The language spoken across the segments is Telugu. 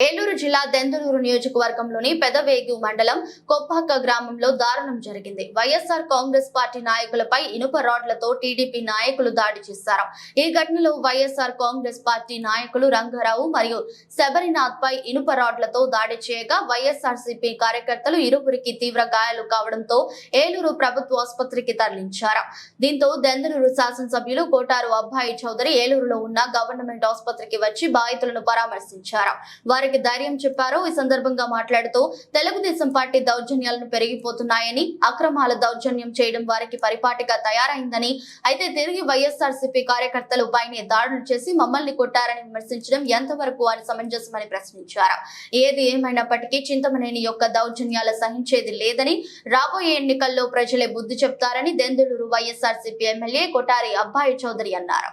ఏలూరు జిల్లా దెందులూరు నియోజకవర్గంలోని పెదవేగు మండలం కొప్పాక గ్రామంలో దారుణం జరిగింది. వైఎస్ఆర్ కాంగ్రెస్ పార్టీ నాయకులపై ఇనుప రాడ్లతో టీడీపీ నాయకులు దాడి చేశారు. ఈ ఘటనలో వైఎస్ఆర్ కాంగ్రెస్ పార్టీ నాయకులు రంగారావు మరియు శబరినాథ్ పై ఇనుప రాడ్లతో దాడి చేయగా వైఎస్ఆర్సీపీ కార్యకర్తలు ఇరువురికి తీవ్ర గాయాలు కావడంతో ఏలూరు ప్రభుత్వ ఆసుపత్రికి తరలించారు. దీంతో దెందులూరు శాసనసభ్యులు కోటారు అబ్బాయి చౌదరి ఏలూరులో ఉన్న గవర్నమెంట్ ఆసుపత్రికి వచ్చి బాధితులను పరామర్శించారు. వారికి ధైర్యం చెప్పారు ఈ సందర్భంగా మాట్లాడుతూ తెలుగుదేశం పార్టీ దౌర్జన్యాలను పెరిగిపోతున్నాయని అక్రమాల దౌర్జన్యం చేయడం వారికి పరిపాటిగా తయారైందని అయితే తిరిగి వైఎస్ఆర్ సిపి కార్యకర్తలు పైనే దాడులు చేసి మమ్మల్ని కొట్టారని విమర్శించడం ఎంతవరకు అని సమంజసమని ప్రశ్నించారు. ఏది ఏమైనప్పటికీ చింతమనేని యొక్క దౌర్జన్యాలు సహించేది లేదని రాబోయే ఎన్నికల్లో ప్రజలే బుద్ధి చెప్తారని దెందులూరు వైఎస్ఆర్ సిపి ఎమ్మెల్యే కొటారి అబ్బాయి చౌదరి అన్నారు.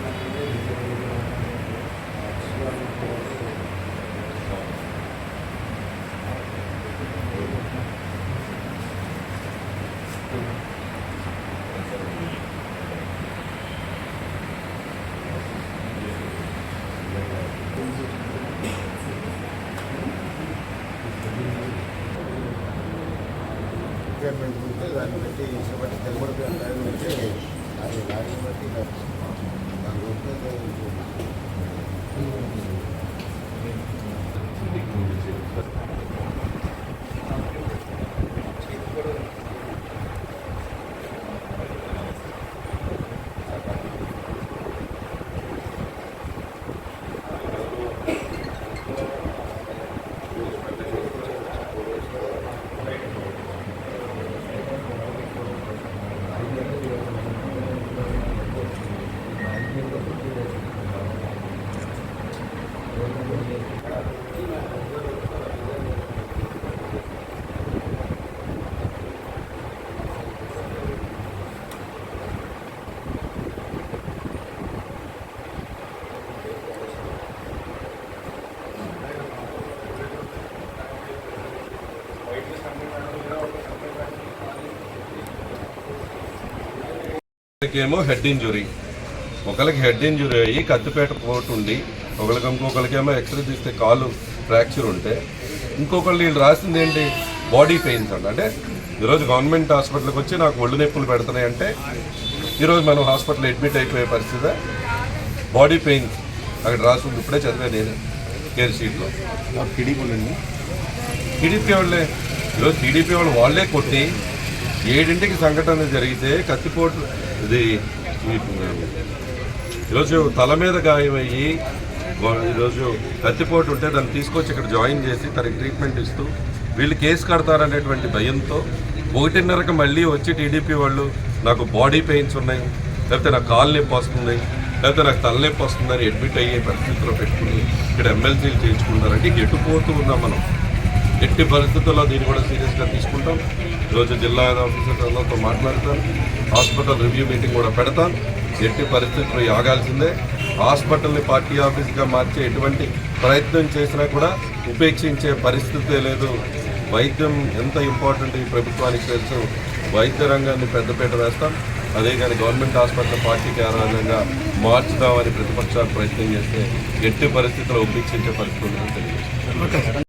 రిక్వైర్మెంట్ ఉంటే దాన్ని బట్టి ఇష్టపడి తెలుగు టైం అది దాన్ని బట్టి దాని ఏమో హెడ్ ఇంజురీ ఒకరికి హెడ్ ఇంజురీ అయ్యి కత్తిపేట పోటు ఉండి ఒకరికి ఇంకొకరికేమో ఎక్స్రే తీస్తే కాలు ఫ్రాక్చర్ ఉంటే ఇంకొకళ్ళు వీళ్ళు రాసింది ఏంటి? బాడీ పెయిన్స్ అంట. అంటే ఈరోజు గవర్నమెంట్ హాస్పిటల్కి వచ్చి నాకు ఒళ్ళు నొప్పులు పెడుతున్నాయి అంటే ఈరోజు మనం హాస్పిటల్ అడ్మిట్ అయిపోయే పరిస్థితి. బాడీ పెయిన్స్ అక్కడ రాసింది. ఇప్పుడే చదివా నేను కేర్ షీట్లో కిడిపోయింది టీడీపీ వాళ్ళే. ఈరోజు టీడీపీ వాళ్ళు వాళ్ళే కొట్టి ఏడింటికి సంఘటన జరిగితే కత్తిపోటు ఇది ఈరోజు తల మీద గాయమయ్యి ఈరోజు కత్తిపోటు ఉంటే దాన్ని తీసుకొచ్చి ఇక్కడ జాయిన్ చేసి తనకి ట్రీట్మెంట్ ఇస్తూ వీళ్ళు కేసు కడతారనేటువంటి భయంతో ఒకటిన్నరకు మళ్ళీ వచ్చి టీడీపీ వాళ్ళు నాకు బాడీ పెయిన్స్ ఉన్నాయి లేకపోతే నాకు కాలు నొప్పి వస్తుంది లేకపోతే నాకు తలనొప్పి వస్తుందని అడ్మిట్ అయ్యే పరిస్థితిలో పెట్టుకుని ఇక్కడ ఎమ్మెల్సీలు చేయించుకుంటారంటే ఇంక ఎటుపోతూ ఉన్నాం మనం. ఎట్టి పరిస్థితుల్లో దీన్ని కూడా సీరియస్గా తీసుకుంటాం. ఈరోజు జిల్లా ఆఫీసర్లతో మాట్లాడతాను. హాస్పిటల్ రివ్యూ మీటింగ్ కూడా పెడతాను. ఎట్టి పరిస్థితుల్లో ఆగాల్సిందే. హాస్పిటల్ని పార్టీ ఆఫీస్గా మార్చే ఎటువంటి ప్రయత్నం చేసినా కూడా ఉపేక్షించే పరిస్థితే లేదు. వైద్యం ఎంత ఇంపార్టెంట్ ఈ ప్రభుత్వానికి తెలుసు. వైద్య రంగాన్ని పెద్దపీట వేస్తాం. అదే కానీ గవర్నమెంట్ హాస్పిటల్ పార్టీకి ఆధారంగా మార్చుదామని ప్రతిపక్షాలు ప్రయత్నం చేస్తే ఎట్టి పరిస్థితుల్లో ఉపేక్షించే పరిస్థితులు తెలియజేస్తాం